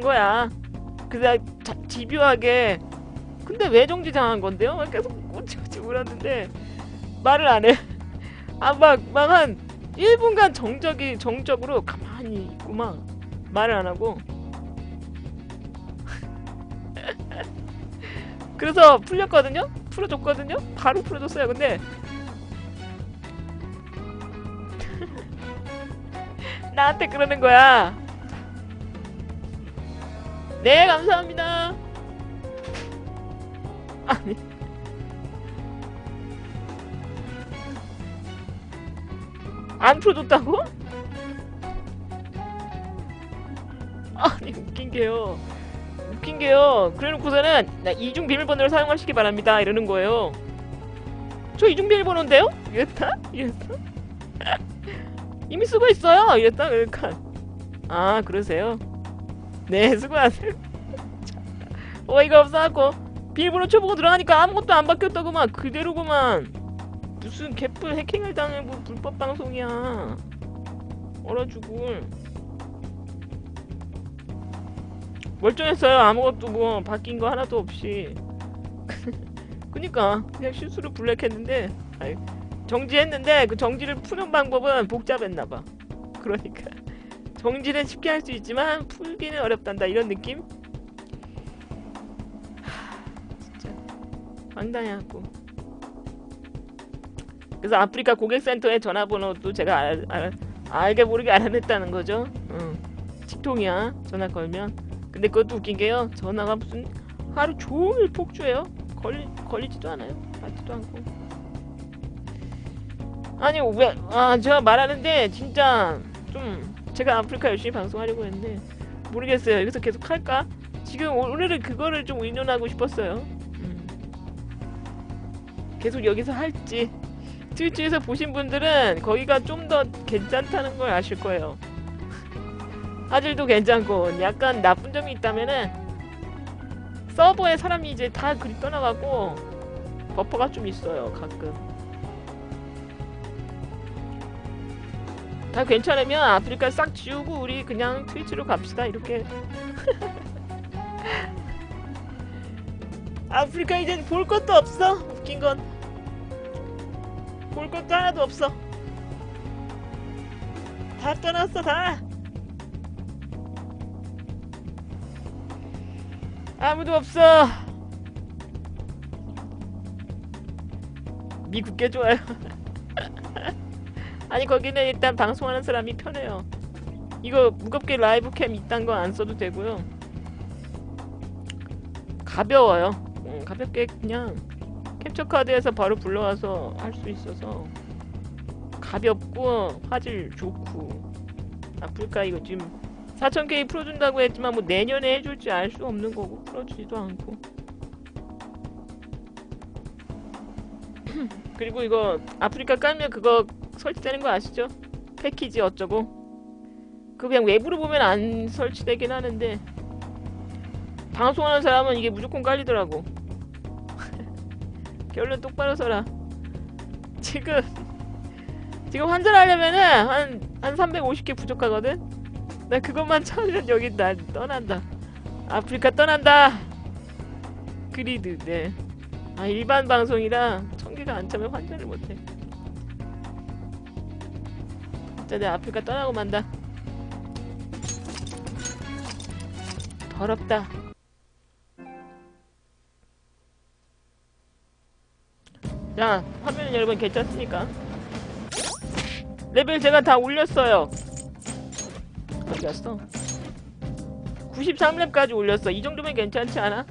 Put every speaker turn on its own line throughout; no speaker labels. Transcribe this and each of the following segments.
거야. 그래서 자- 집요하게 근데 왜 정지 당한 건데요? 막 계속 꼬치꼬치 울었는데 말을 안 해. 아막막한 1분간 정적이 정적으로 가만히 있고 막 말을 안 하고 그래서 풀렸거든요? 풀어줬거든요? 바로 풀어줬어요. 근데 나한테 그러는 거야. 네, 감사합니다. 아니. 안 풀어줬다고? 아니, 웃긴 게요. 웃긴 게요. 그래 놓고서는 나 이중 비밀번호를 사용하시기 바랍니다. 이러는 거예요. 저 이중 비밀번호인데요? 이랬다? 이랬다? 이미 쓰고 있어요. 이랬다? 그러니까. 아, 그러세요? 네, 수고하세요. 어이가 없어갖고 비밀번호 쳐보고 들어가니까 아무것도 안 바뀌었다고만 그대로구만. 무슨 개뿔 해킹을 당해 뭐 불법 방송이야. 얼어 죽을. 멀쩡했어요. 아무것도 뭐 바뀐 거 하나도 없이. 그니까 그냥 실수로 블랙했는데 아이, 정지했는데 그 정지를 푸는 방법은 복잡했나봐. 그러니까 정지는 쉽게 할 수 있지만 풀기는 어렵단다 이런 느낌? 하, 진짜 황당해갖고. 그래서 아프리카 고객센터의 전화번호도 제가 알, 알, 알게 모르게 알아냈다는 거죠. 응. 직통이야 전화 걸면. 근데 그것도 웃긴 게요. 전화가 무슨 하루 종일 폭주해요. 걸리 걸리지도 않아요. 받지도 않고. 아니 왜? 아 제가 말하는데 진짜 좀 제가 아프리카 열심히 방송하려고 했는데 모르겠어요. 여기서 계속 할까? 지금 오- 오늘은 그거를 좀 의논하고 싶었어요. 음. 계속 여기서 할지. 트위치에서 보신 분들은 거기가 좀 더 괜찮다는 걸 아실 거예요. 화질도 괜찮고 약간 나쁜 점이 있다면은 서버에 사람이 이제 다 그리 떠나가고 버퍼가 좀 있어요 가끔 다 괜찮으면 아프리카 싹 지우고 우리 그냥 트위치로 갑시다 이렇게 아프리카 이젠 볼 것도 없어 웃긴 건 볼 것도 하나도 없어 다 떠났어 다 아무도 없어. 미국 게 좋아요. 아니 거기는 일단 방송하는 사람이 편해요. 이거 무겁게 라이브 캠 이딴 거 안 써도 되고요. 가벼워요. 음, 가볍게 그냥 캡처 카드에서 바로 불러와서 할 수 있어서 가볍고 화질 좋고 아프리카 이거 지금 4,000K 풀어준다고 했지만 뭐 내년에 해줄지 알 수 없는 거고 풀어주지도 않고 그리고 이거 아프리카 깔면 그거 설치되는 거 아시죠? 패키지 어쩌고 그거 그냥 외부로 보면 안 설치되긴 하는데 방송하는 사람은 이게 무조건 깔리더라고 결론 똑바로 서라 지금 지금 환전하려면은 한, 한 350개 부족하거든? 나 그것만 찾으면 여기 나 떠난다. 아프리카 떠난다. 그리드 네. 아 일반 방송이라 천 개가 안 차면 환전을 못해. 진짜 내 아프리카 떠나고 만다. 더럽다. 자 화면 여러분 괜찮습니까? 레벨 제가 다 올렸어요. 갔어? 93렙까지 올렸어. 이 정도면 괜찮지 않아?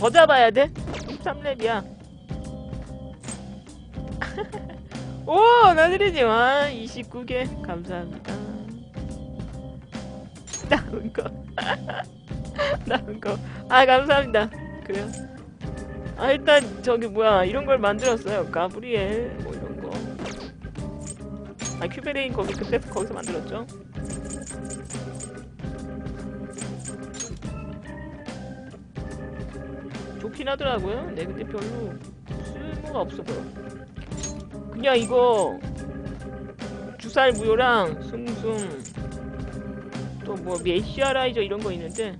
더 잡아야 돼? 93렙이야. 오! 나들이님, 와, 29개. 감사합니다. 나은 거. 나은 거. 아, 감사합니다. 그래요? 아, 일단, 저기, 뭐야, 이런 걸 만들었어요. 가브리엘, 뭐, 이런 거. 아, 큐베레인 거기, 그때 거기서 만들었죠? 좋긴 하더라고요. 네, 근데 별로 쓸모가 없어 보여. 그냥 이거 주살 무효랑 숭숭 또 뭐 메시아라이저 이런 거 있는데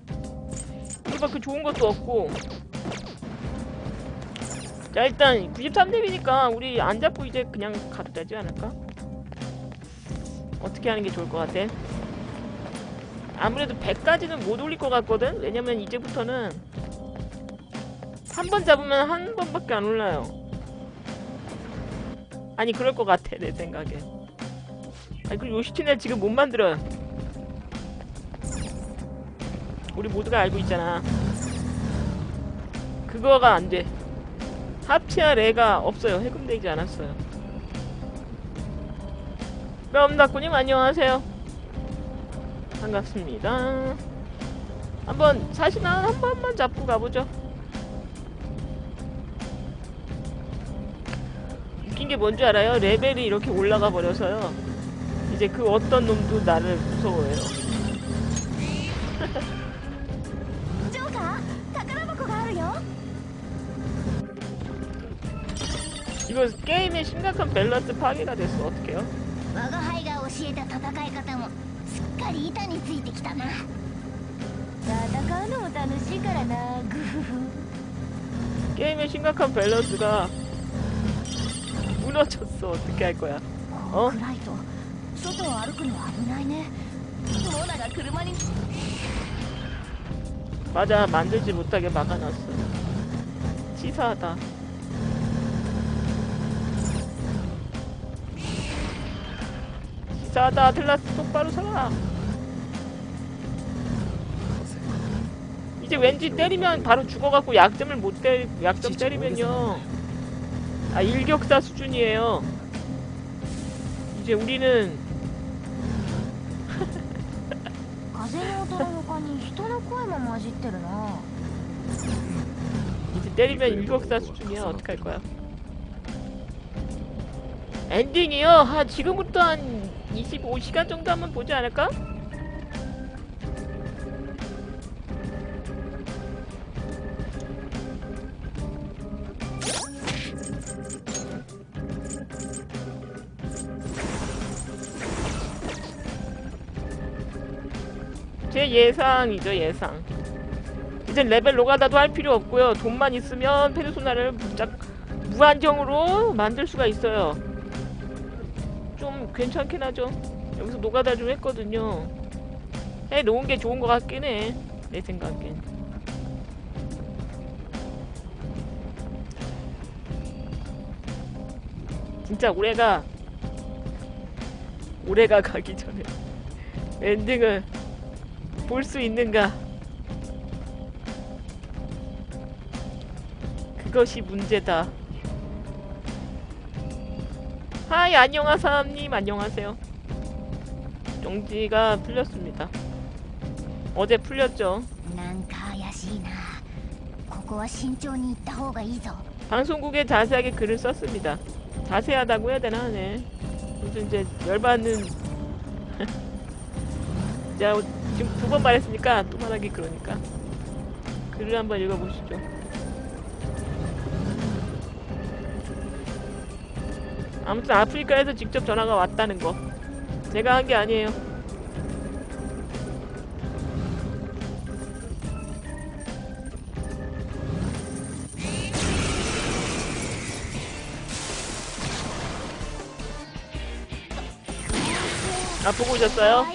이거 막그 좋은 것도 없고 자 일단 93렙이니까 우리 안 잡고 이제 그냥 가도 되지 않을까? 어떻게 하는 게 좋을 것 같아? 아무래도 100까지는 못 올릴 것 같거든? 왜냐면 이제부터는 한 번 잡으면 한 번밖에 안 올라요 아니 그럴 것 같아 내 생각에 아니 그리고 요시티넬 지금 못 만들어요 우리 모두가 알고 있잖아. 그거가 안돼. 합치아 레가 없어요. 해금되지 않았어요. 뼈엄다꾸님 안녕하세요. 반갑습니다. 한번 사시나 한 번만 잡고 가보죠 웃긴 게 뭔지 알아요? 레벨이 이렇게 올라가 버려서요 이제 그 어떤 놈도 나를 무서워해요
ジョーカー宝箱があるよ
이거 게임의 심각한 밸런스 파괴가 됐어 어떡해요?
我が輩が教えた戦い方もすっかり板についてきたな戦うのも楽しいからなグフフ
게임의 심각한 밸런스가 무너졌어. 어떻게 할 거야?
어? 그라이토, 소토 아르크는 아브나이네. 도나가 그르마니.
맞아, 만들지 못하게 막아놨어. 치사하다. 치사하다, 틀라스 똑바로 서라. 이제 왠지 때리면 바로 죽어갖고 약점을 못 때, 약점 때리면요. 아 일격사 수준이에요 이제 우리는
風の音の他に人の声も混じってるな
이제 때리면 일격사 수준이야 어떡할 거야 엔딩이요? 아 지금부터 한 25시간 정도 한번 보지 않을까? 예상이죠 예상 이제 레벨 노가다도 할 필요 없고요. 돈만 있으면 페르소나를 무작 무한정으로 만들 수가 있어요. 좀 괜찮긴 하죠. 여기서 노가다 좀 했거든요. 해 놓은 게 좋은 것 같긴 해. 내 생각엔. 진짜 올해가 올해가 가기 전에 엔딩을 볼 수 있는가? 그것이 문제다. 하이 안녕하사님 안녕하세요. 용지가 풀렸습니다. 어제 풀렸죠.
なんか怪しいなここは慎重に行った方がいいぞ
방송국에 자세하게 글을 썼습니다. 자세하다고 해야 되나 네. 무슨 이제 열받는 자 지금 두 번 말했으니까 또 말하기 그러니까 글을 한번 읽어보시죠. 아무튼 아프리카에서 직접 전화가 왔다는 거 제가 한 게 아니에요. 아 보고 오셨어요?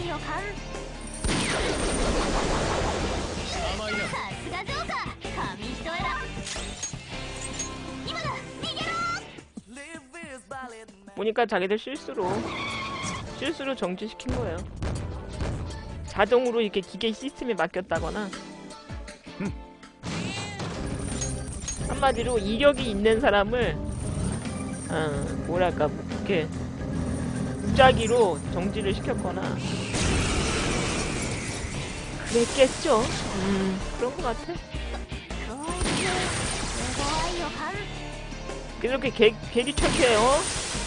보니까 자기들 실수로 실수로 정지시킨 거예요. 자동으로 이렇게 기계 시스템에 맡겼다거나 한마디로 이력이 있는 사람을 어, 뭐랄까 뭐, 이렇게 무작위로 정지를 시켰거나 그랬겠죠? 음, 그런 것 같아. 그렇게 개, 개기 척해요.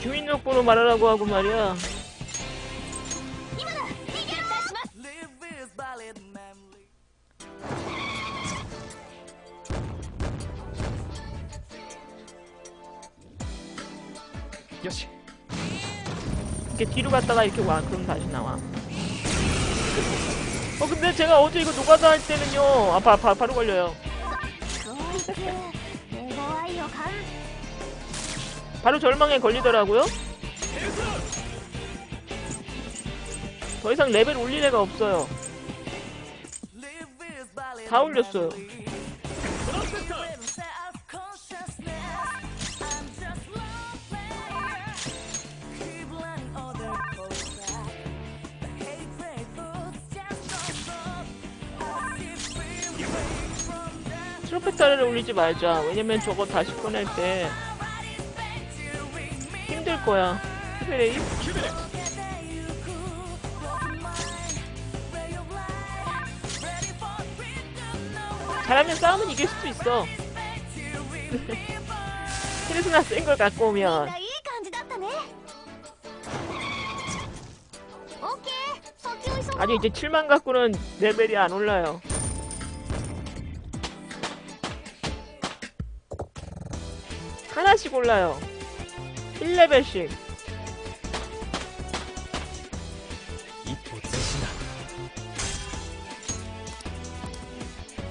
주인력 번호 말하라고 하고 말이야.
여시.
이렇게 뒤로 갔다가 이렇게 와 그럼 다시 나와. 어 근데 제가 어제 이거 녹아다 할 때는요 아파 아파 바로 걸려요. 바로 절망에 걸리더라고요. 더 이상 레벨 올릴 애가 없어요. 다 올렸어요. 트로페타를 올리지 말자. 왜냐면 저거 다시 꺼낼 때 거야. 그레이? 잘하면 싸움은 이길 수도 있어. 크리스나 센 걸 갖고 오면. 아니 이제 7만 갖고는 레벨이 안 올라요. 하나씩 올라요. 1레벨씩.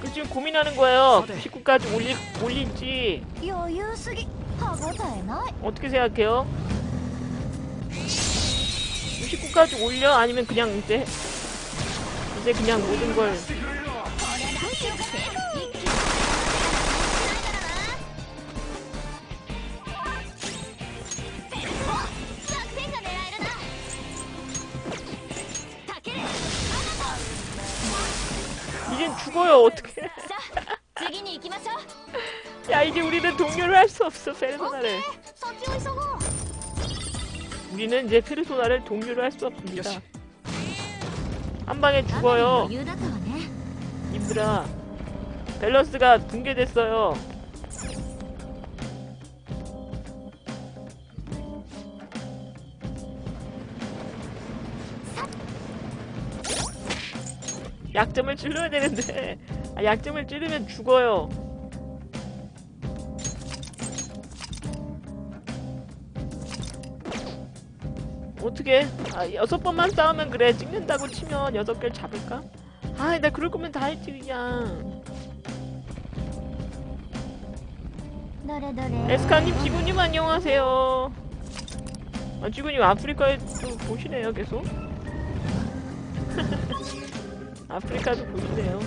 그 지금 고민하는 거예요. 99까지 올릴, 올릴지. 어떻게 생각해요? 99까지 올려? 아니면 그냥 이제 이제 그냥 모든 걸 죽어요 어떻게? 야 이제 우리는 동료를 할 수 없어 페르소나를. 우리는 이제 페르소나를 동료를 할 수 없습니다. 한 방에 죽어요. 임들아 밸런스가 붕괴됐어요. 약점을 찌르야 되는데. 아, 약점을 찌르면 죽어요. 어떻게 아, 여섯 번만 싸우면 그래. 찍는다고 치면 여섯 개를 잡을까? 아 나 그럴 거면 다 했지 그냥. 에스카님 지구님 안녕하세요. 아 지구님 아프리카에 좀 보시네요 계속. 아프리카도 보이네요.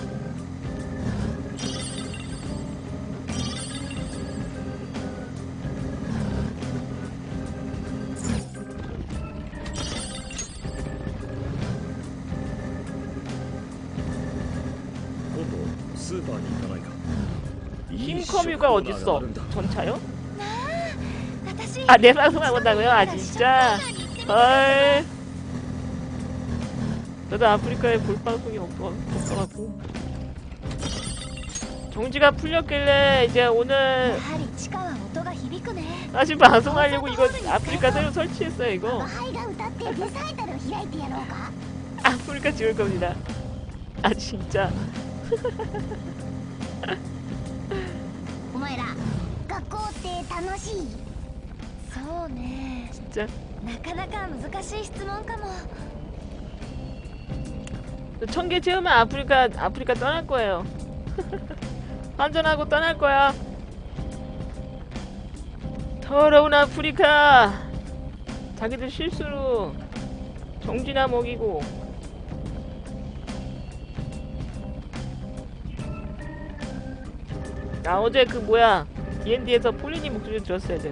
힘커뮤가 어딨어? 전차요? 아, 내 방송 안 본다고요? 아, 진짜? 헐. 저도 아프리카에 볼 방송이 없, 없어갖고. 정지가 풀렸길래 이제
や
오늘
はり地下は音が響くね
사실 방송하려고 이거 아프리카 새로 설치했어요
我
이거
ハイが歌ってリサイタルを開いてやろうか
아프리카 지을 겁니다 아 진짜
お前ら学校って楽しいそうね
진짜
なかなか難しい質
천 개 채우면 아프리카 아프리카 떠날 거예요. 환전하고 떠날 거야. 더러운 아프리카. 자기들 실수로 정지나 먹이고. 아 어제 그 뭐야 D&D에서 폴리님 목소리 들었어야 돼